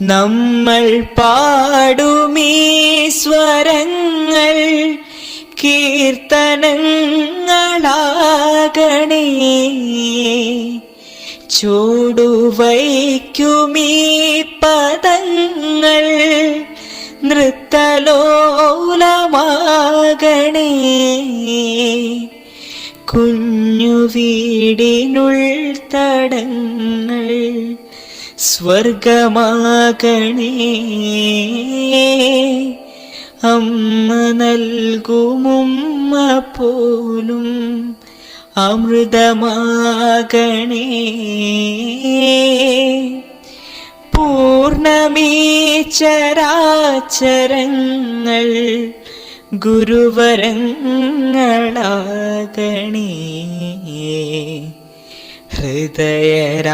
നമ്മൾ പാടുമീ സ്വരങ്ങൾ കീർത്തനങ്ങളാകണേ. ചൂടുവയ്ക്കുമീ പദങ്ങൾ നൃത്തലോലമാകണേ. കുഞ്ഞു വീടിനുൾ തടങ്ങൾ സ്വർഗമാകണേ. അമ്മ നൽകുമുമ്മ പോലും അമൃതമാകണേ. പൂർണമീചരാചരങ്ങൾ ഗുരുവരങ്ങളാകണേ. ഹൃദയരാഗതന്ത്രി